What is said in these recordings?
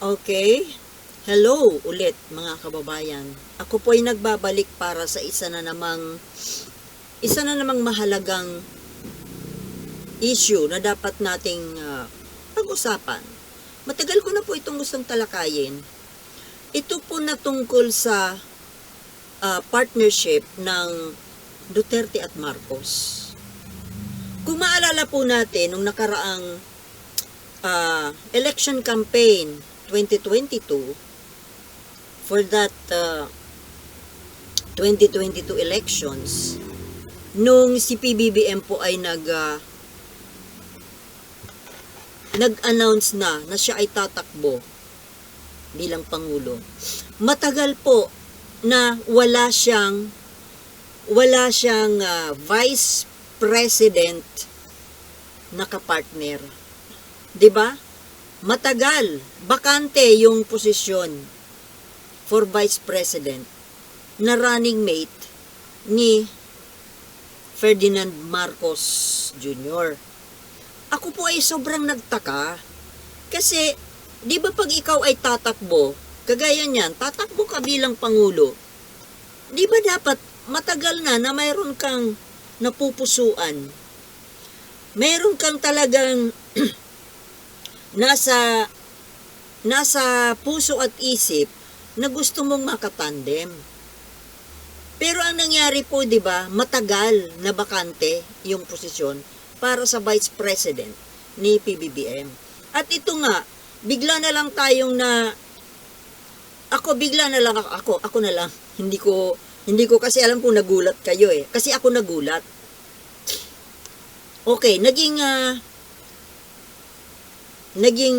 Okay. Hello ulit mga kababayan. Ako po ay nagbabalik para sa isa na namang isa na namang mahalagang issue na dapat nating ah, pag-usapan. Matagal ko na po itong gustong talakayin. Ito po na tungkol sa ah, partnership ng Duterte at Marcos. Kung maalala po natin, nung nakaraang ah, election campaign 2022, for that uh, 2022 elections, nung si PBBM po ay nag uh, nag-announce na na siya ay tatakbo bilang pangulo. Matagal po na wala siyang wala siyang uh, vice president na kapartner. 'Di ba? Matagal, bakante yung posisyon for vice president na running mate ni Ferdinand Marcos Jr. Ako po ay sobrang nagtaka kasi 'di ba pag ikaw ay tatakbo, kagaya niyan, tatakbo ka bilang pangulo. 'Di ba dapat matagal na na mayroon kang napupusuan? Mayroon kang talagang nasa nasa puso at isip na gusto mong makatandem. Pero ang nangyari po, 'di ba, matagal na bakante yung posisyon para sa Vice President ni PBBM. At ito nga, bigla na lang tayong na ako bigla na lang ako, ako, na lang. Hindi ko hindi ko kasi alam kung nagulat kayo eh. Kasi ako nagulat. Okay, naging ah, naging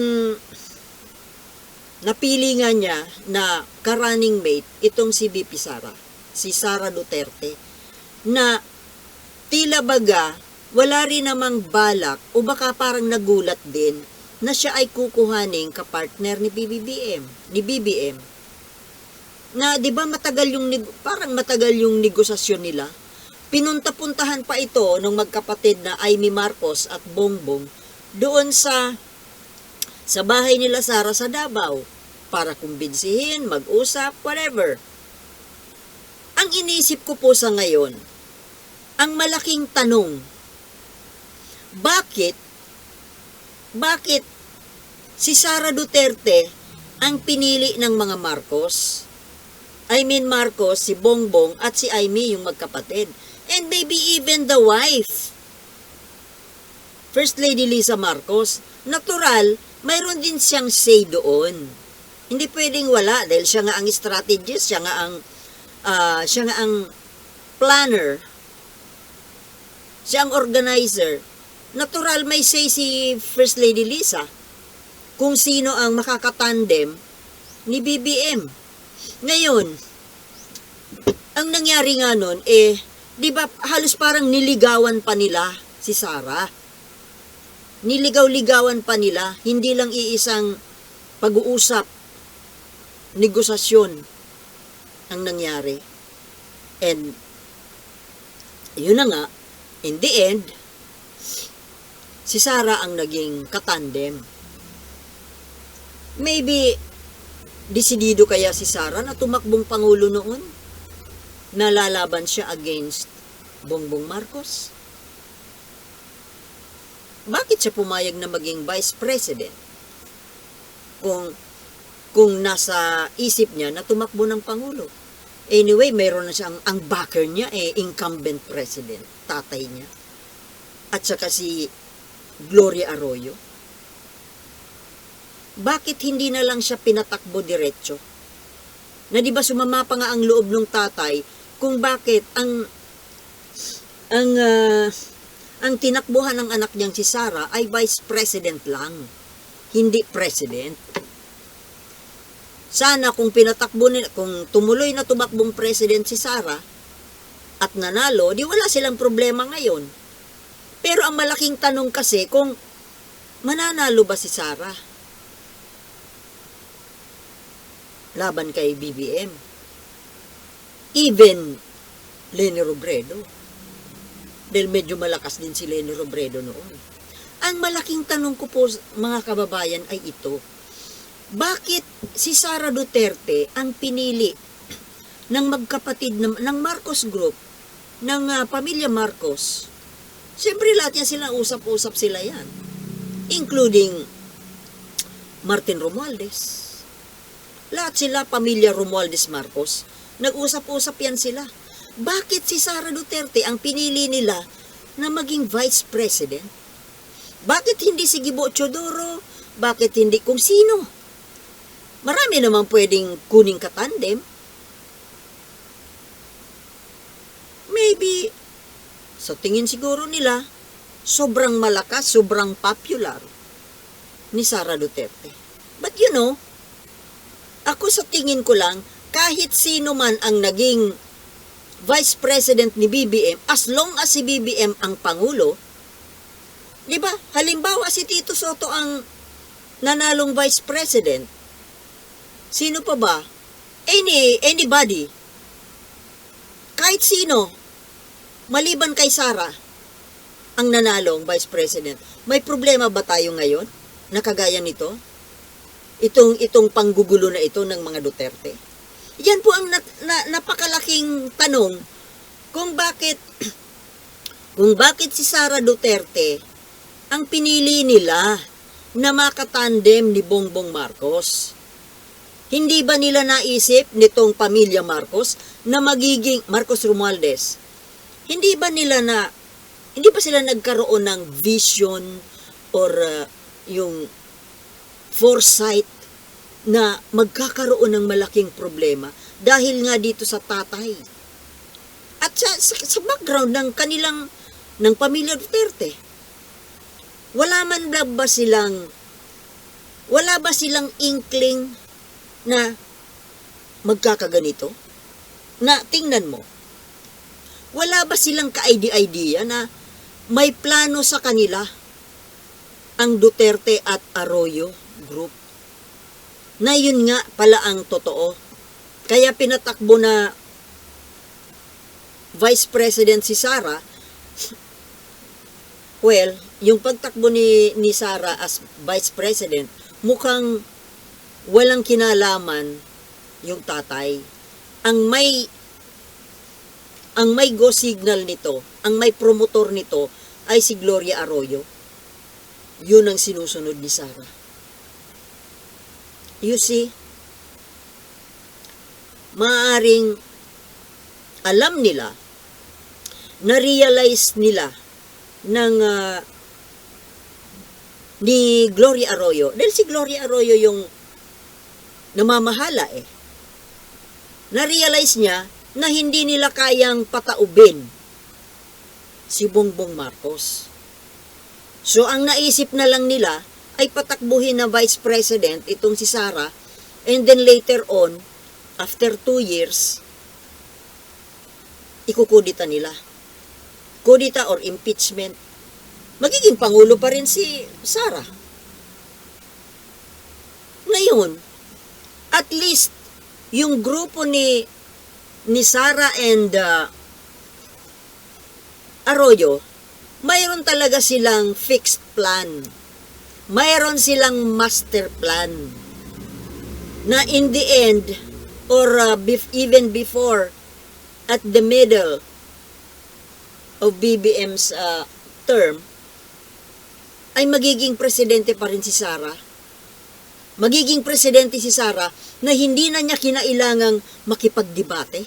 napili nga niya na ka-running mate itong si BP Sara, si Sara Duterte, na tila baga wala rin namang balak o baka parang nagulat din na siya ay kukuhaning kapartner ni BBBM, ni BBM. Na 'di ba matagal yung parang matagal yung negosasyon nila. Pinunta-puntahan pa ito ng magkapatid na Amy Marcos at Bongbong doon sa sa bahay nila Sara sa Davao para kumbinsihin, mag-usap, whatever. Ang inisip ko po sa ngayon, ang malaking tanong, bakit, bakit si Sara Duterte ang pinili ng mga Marcos? I mean Marcos, si Bongbong at si Amy yung magkapatid. And maybe even the wife. First Lady Lisa Marcos, natural, mayroon din siyang say doon. Hindi pwedeng wala dahil siya nga ang strategist, siya nga ang ah, siya nga ang planner, siya ang organizer. Natural may say si First Lady Lisa kung sino ang makakatandem ni BBM. Ngayon, ang nangyari nga nun, eh, di ba halos parang niligawan pa nila si Sarah niligaw-ligawan pa nila, hindi lang iisang pag-uusap, negosasyon ang nangyari. And, yun na nga, in the end, si Sarah ang naging katandem. Maybe, desidido kaya si Sarah na tumakbong pangulo noon? Nalalaban siya against Bongbong Marcos? Bakit siya pumayag na maging vice president? Kung kung nasa isip niya na tumakbo ng pangulo. Anyway, mayroon na siyang ang backer niya eh incumbent president, tatay niya. At saka si Gloria Arroyo. Bakit hindi na lang siya pinatakbo diretso? Na di ba sumama pa nga ang loob ng tatay kung bakit ang ang ah, ang tinakbuhan ng anak niyang si Sarah ay vice president lang, hindi president. Sana kung pinatakbo nila, kung tumuloy na tumakbong president si Sarah at nanalo, di wala silang problema ngayon. Pero ang malaking tanong kasi kung mananalo ba si Sarah laban kay BBM? Even Leni Robredo dahil medyo malakas din si Leni Robredo noon. Ang malaking tanong ko po mga kababayan ay ito. bakit si Sara Duterte ang pinili ng magkapatid ng, ng Marcos Group, ng ah, pamilya Marcos? Siyempre lahat yan sila, usap-usap sila yan. Including Martin Romualdez. Lahat sila, pamilya Romualdez Marcos, nag-usap-usap yan sila. Bakit si Sara Duterte ang pinili nila na maging vice president? Bakit hindi si Gibo Chodoro? Bakit hindi kung sino? Marami naman pwedeng kuning katandem. Maybe, sa tingin siguro nila, sobrang malakas, sobrang popular ni Sara Duterte. But you know, ako sa tingin ko lang, kahit sino man ang naging vice president ni BBM, as long as si BBM ang pangulo, di ba? Halimbawa si Tito Soto ang nanalong vice president. Sino pa ba? Any, anybody. Kahit sino, maliban kay Sara, ang nanalong vice president. May problema ba tayo ngayon? Nakagaya nito? Itong, itong panggugulo na ito ng mga Duterte? Yan po ang na, na, napakalaking tanong kung bakit kung bakit si Sara Duterte ang pinili nila na makatandem ni Bongbong Marcos. Hindi ba nila naisip nitong pamilya Marcos na magiging Marcos Romualdez? Hindi ba nila na hindi ba sila nagkaroon ng vision or uh, yung foresight na magkakaroon ng malaking problema dahil nga dito sa tatay. At sa, sa, sa background ng kanilang ng pamilya Duterte. Wala man ba, silang wala ba silang inkling na magkakaganito? Na tingnan mo. Wala ba silang ka-idea na may plano sa kanila ang Duterte at Arroyo group? Na yun nga pala ang totoo. Kaya pinatakbo na Vice President si Sara, well, yung pagtakbo ni, ni Sara as Vice President, mukhang walang kinalaman yung tatay. Ang may ang may go signal nito, ang may promotor nito ay si Gloria Arroyo. Yun ang sinusunod ni Sara. You see, maaring alam nila, na-realize nila ng ah, ni Gloria Arroyo. Dahil si Gloria Arroyo yung namamahala eh. Na-realize niya na hindi nila kayang pataubin si Bongbong Marcos. So, ang naisip na lang nila, ay patakbuhin na vice president itong si Sara and then later on after two years ikukudita nila. Kudita or impeachment. Magiging pangulo pa rin si Sara. Ngayon at least yung grupo ni ni Sara and uh, Arroyo mayroon talaga silang fixed plan mayroon silang master plan na in the end or uh, bef- even before at the middle of BBM's uh, term ay magiging presidente pa rin si Sara. Magiging presidente si Sara na hindi na niya kinailangang makipagdebate.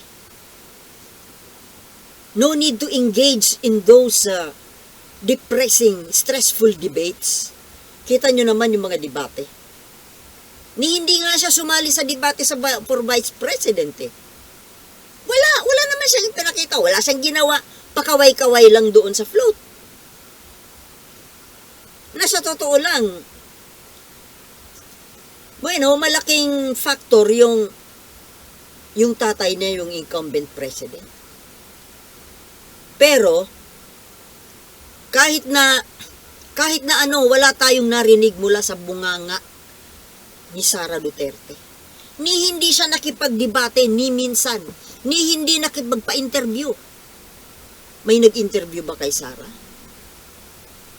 No need to engage in those uh, depressing, stressful debates Kita nyo naman yung mga debate. Ni hindi nga siya sumali sa debate sa for vice president eh. Wala, wala naman siyang pinakita. Wala siyang ginawa. Pakaway-kaway lang doon sa float. Nasa totoo lang, bueno, malaking factor yung yung tatay niya yung incumbent president. Pero, kahit na kahit na ano, wala tayong narinig mula sa bunganga ni Sara Duterte. Ni hindi siya nakipagdebate ni minsan. Ni hindi nakipagpa-interview. May nag-interview ba kay Sara?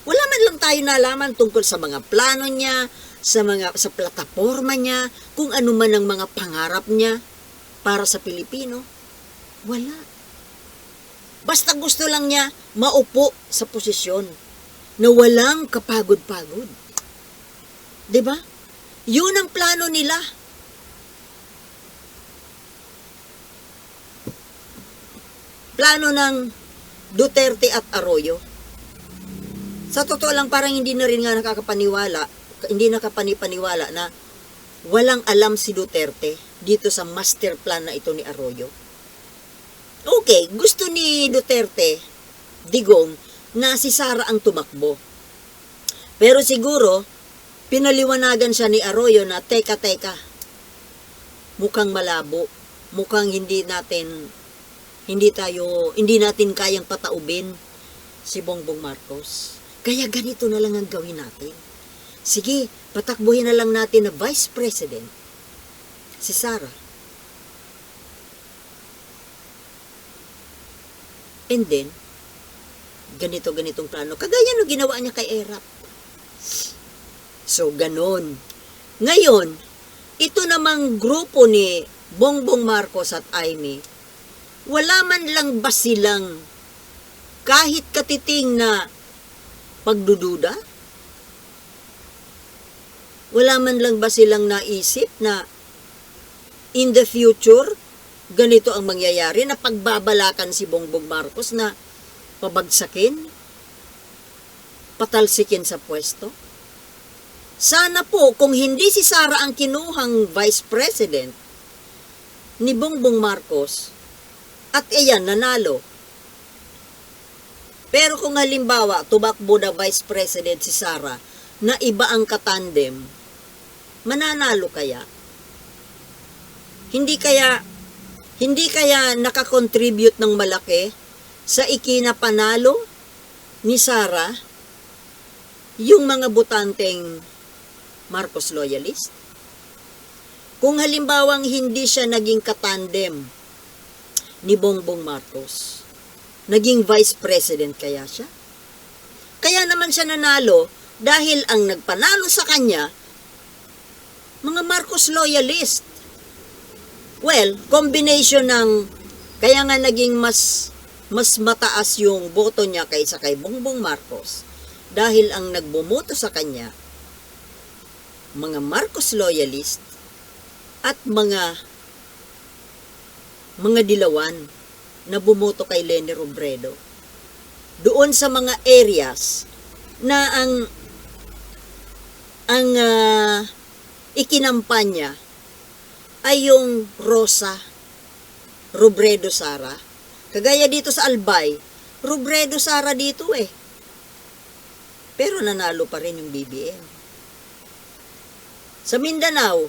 Wala man lang tayo nalaman tungkol sa mga plano niya, sa mga sa plataforma niya, kung ano man ang mga pangarap niya para sa Pilipino. Wala. Basta gusto lang niya maupo sa posisyon na walang kapagod-pagod. 'Di ba? Yun ang plano nila. Plano ng Duterte at Arroyo. Sa totoo lang parang hindi na rin nga nakakapaniwala, hindi nakapanipaniwala na walang alam si Duterte dito sa master plan na ito ni Arroyo. Okay, gusto ni Duterte, Digong, na si Sara ang tumakbo. Pero siguro, pinaliwanagan siya ni Arroyo na, teka, teka, mukhang malabo, mukhang hindi natin, hindi tayo, hindi natin kayang pataubin si Bongbong Marcos. Kaya ganito na lang ang gawin natin. Sige, patakbuhin na lang natin na Vice President, si Sara. And then, ganito-ganitong plano. Kagaya no ginawa niya kay Erap. So, ganon. Ngayon, ito namang grupo ni Bongbong Marcos at Aimee, wala man lang ba silang kahit katiting na pagdududa? Wala man lang ba silang naisip na in the future, ganito ang mangyayari na pagbabalakan si Bongbong Marcos na pabagsakin, patalsikin sa pwesto? Sana po kung hindi si Sara ang kinuhang Vice President ni Bongbong Marcos at iyan nanalo. Pero kung halimbawa tumakbo na Vice President si Sara na iba ang katandem, mananalo kaya? Hindi kaya hindi kaya nakakontribute ng malaki sa ikinapanalo ni Sara yung mga butanteng Marcos loyalist? Kung halimbawang hindi siya naging katandem ni Bongbong Marcos, naging vice president kaya siya? Kaya naman siya nanalo dahil ang nagpanalo sa kanya, mga Marcos loyalist. Well, combination ng kaya nga naging mas mas mataas yung boto niya kaysa kay Bongbong Marcos dahil ang nagbumoto sa kanya mga Marcos loyalist at mga mga dilawan na bumoto kay Leni Robredo. Doon sa mga areas na ang ang uh, ikinampanya ay yung Rosa Robredo Sara kagaya dito sa Albay Robredo Sara dito eh pero nanalo pa rin yung BBM sa Mindanao,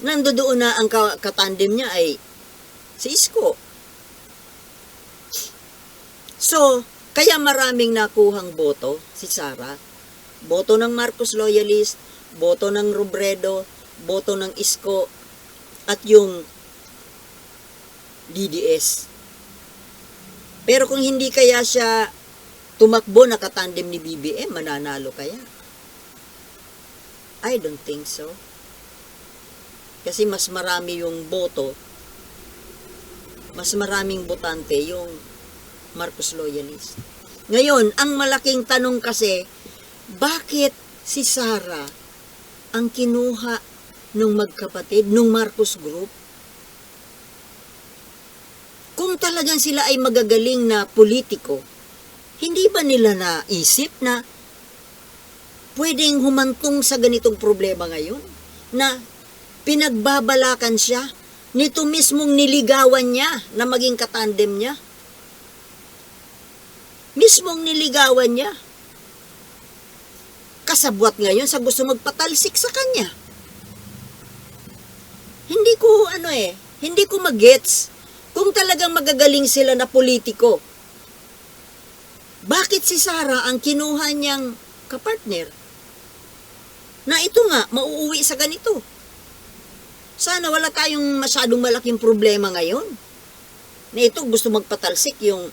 nandoon na ang katandem niya ay si Isko. So, kaya maraming nakuhang boto si Sara. Boto ng Marcos Loyalist, boto ng Robredo, boto ng Isko, at yung DDS. Pero kung hindi kaya siya tumakbo na katandem ni BBM, mananalo kaya? I don't think so. Kasi mas marami yung boto, mas maraming botante yung Marcos loyalist. Ngayon, ang malaking tanong kasi, bakit si Sara ang kinuha ng magkapatid, ng Marcos Group? Kung talagang sila ay magagaling na politiko, hindi ba nila naisip na pwedeng humantong sa ganitong problema ngayon? Na pinagbabalakan siya nito mismong niligawan niya na maging katandem niya? Mismong niligawan niya. Kasabwat ngayon sa gusto magpatalsik sa kanya. Hindi ko ano eh, hindi ko magets kung talagang magagaling sila na politiko. Bakit si Sara ang kinuha niyang kapartner? Na ito nga, mauuwi sa ganito. Sana wala tayong masyadong malaking problema ngayon. Na ito gusto magpatalsik yung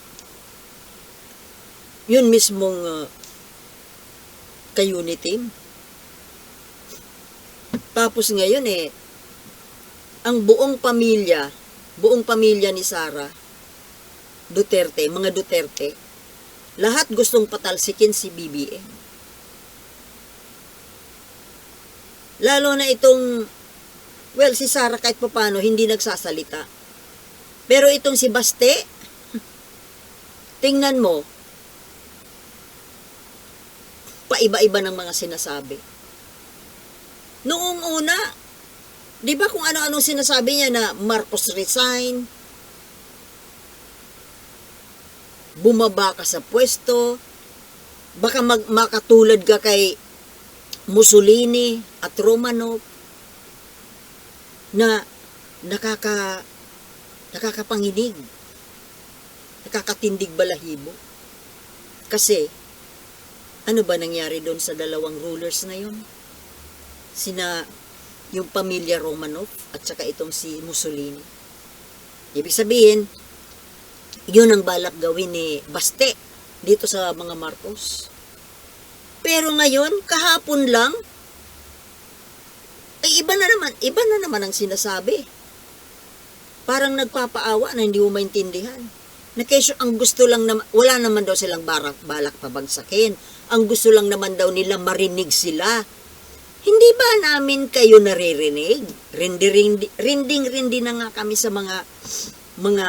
yun mismong uh, ka-uniteam. Tapos ngayon eh, ang buong pamilya, buong pamilya ni Sara, Duterte, mga Duterte, lahat gustong patalsikin si BBM. Lalo na itong, well, si Sara kahit papano hindi nagsasalita. Pero itong si Baste, tingnan mo, paiba-iba ng mga sinasabi. Noong una, di ba kung ano-anong sinasabi niya na Marcos resign, bumaba ka sa pwesto, baka mag, makatulad ka kay Mussolini at Romanov na nakaka nakakapanginig nakakatindig balahibo? Kasi ano ba nangyari doon sa dalawang rulers na yun? Sina yung pamilya Romanov at saka itong si Mussolini ibig sabihin yun ang balak gawin ni Baste dito sa mga Marcos pero ngayon, kahapon lang, ay iba na naman, iba na naman ang sinasabi. Parang nagpapaawa na hindi mo maintindihan. Na kesyo ang gusto lang naman, wala naman daw silang barak, balak pabagsakin. Ang gusto lang naman daw nila marinig sila. Hindi ba namin kayo naririnig? Rinding-rindi na nga kami sa mga, mga,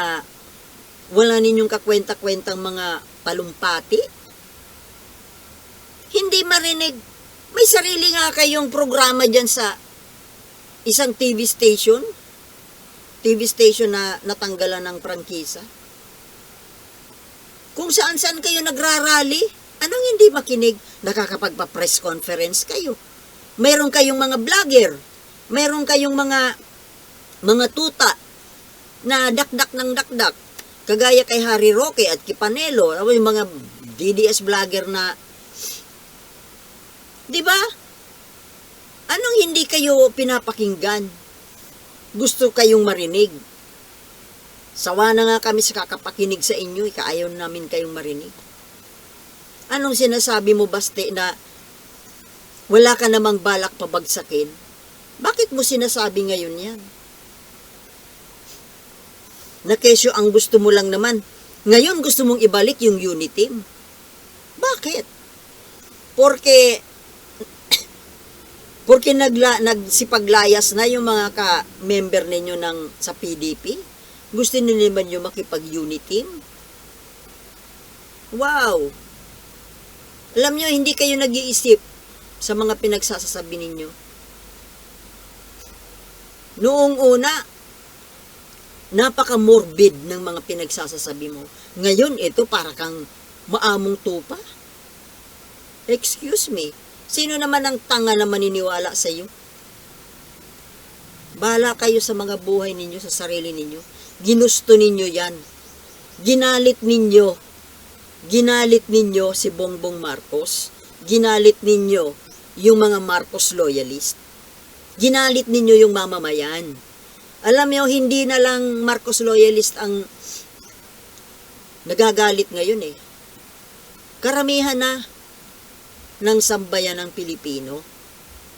wala ninyong kakwenta-kwentang mga palumpati hindi marinig. May sarili nga kayong programa dyan sa isang TV station. TV station na natanggalan ng prangkisa. Kung saan-saan kayo nagrarally, anong hindi makinig? Nakakapagpa-press conference kayo. Meron kayong mga vlogger. Meron kayong mga mga tuta na dakdak ng dakdak. Kagaya kay Harry Roque at Kipanelo. Yung mga DDS vlogger na Di ba? Anong hindi kayo pinapakinggan? Gusto kayong marinig. Sawa na nga kami sa kakapakinig sa inyo, ikaayaw namin kayong marinig. Anong sinasabi mo, Baste, na wala ka namang balak pabagsakin? Bakit mo sinasabi ngayon yan? Na ang gusto mo lang naman. Ngayon gusto mong ibalik yung unity. Bakit? Porque Porque nagla, nagsipaglayas na yung mga ka-member ninyo ng, sa PDP. Gusto nyo naman yung makipag-unity team. Wow! Alam nyo, hindi kayo nag-iisip sa mga pinagsasasabi ninyo. Noong una, napaka-morbid ng mga pinagsasasabi mo. Ngayon, ito para kang maamong tupa. Excuse me, Sino naman ang tanga na maniniwala sa iyo? Bala kayo sa mga buhay ninyo, sa sarili ninyo. Ginusto ninyo yan. Ginalit ninyo. Ginalit ninyo si Bongbong Marcos. Ginalit ninyo yung mga Marcos loyalist. Ginalit ninyo yung mamamayan. Alam niyo, hindi na lang Marcos loyalist ang nagagalit ngayon eh. Karamihan na ng sambayan ng Pilipino.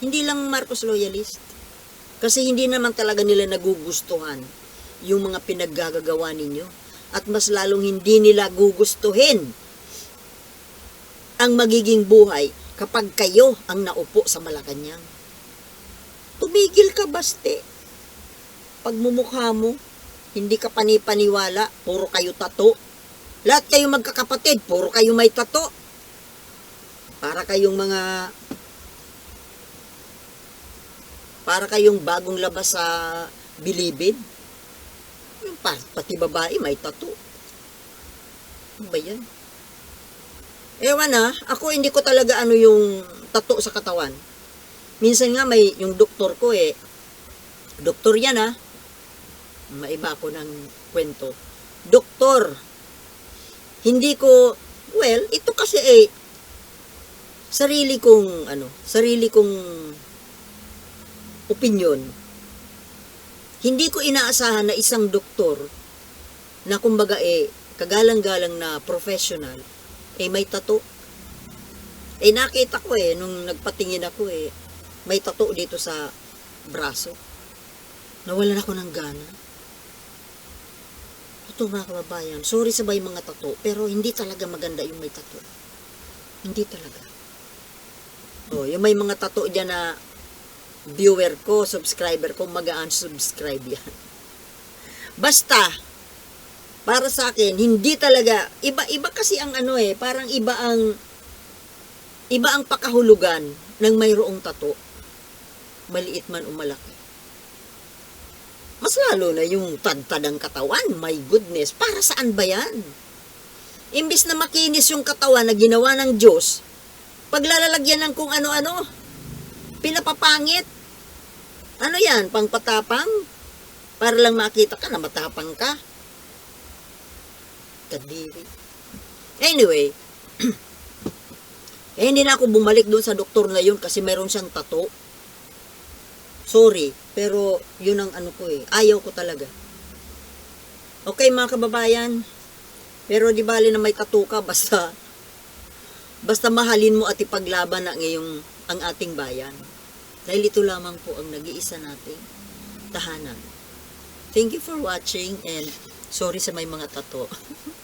Hindi lang Marcos loyalist. Kasi hindi naman talaga nila nagugustuhan yung mga pinaggagawa ninyo. At mas lalong hindi nila gugustuhin ang magiging buhay kapag kayo ang naupo sa Malacanang. Tumigil ka, baste. Pagmumukha mo, hindi ka panipaniwala, puro kayo tato. Lahat kayo magkakapatid, puro kayo may tato. Para kayong mga para kayong bagong labas sa bilibid. Yung pa, pati babae may tattoo. Ano ba yan? Ewan na, ako hindi ko talaga ano yung tattoo sa katawan. Minsan nga may yung doktor ko eh, doktor yan ah, maiba ko ng kwento. Doktor, hindi ko, well, ito kasi eh, sarili kong ano, sarili kong opinion. Hindi ko inaasahan na isang doktor na kumbaga eh kagalang-galang na professional eh may tato. Eh nakita ko eh, nung nagpatingin ako eh, may tato dito sa braso. Nawalan ako ng gana. Ito mga kababayan, sorry sa may mga tato, pero hindi talaga maganda yung may tato. Hindi talaga. Oh, yung may mga tato dyan na viewer ko, subscriber ko, mag-unsubscribe yan. Basta, para sa akin, hindi talaga, iba-iba kasi ang ano eh, parang iba ang, iba ang pakahulugan ng mayroong tato. Maliit man o malaki. Mas lalo na yung tad-tad katawan, my goodness, para saan ba yan? Imbis na makinis yung katawan na ginawa ng Diyos, paglalagyan ng kung ano-ano, pinapapangit. Ano yan, pangpatapang? Para lang makita ka na matapang ka. Kadiri. Anyway, eh hindi na ako bumalik doon sa doktor na yun kasi meron siyang tato. Sorry, pero yun ang ano ko eh. Ayaw ko talaga. Okay mga kababayan, pero di bali na may tato ka, basta basta mahalin mo at ipaglaban ang iyong ang ating bayan. Dahil ito lamang po ang nag-iisa nating tahanan. Thank you for watching and sorry sa may mga tato.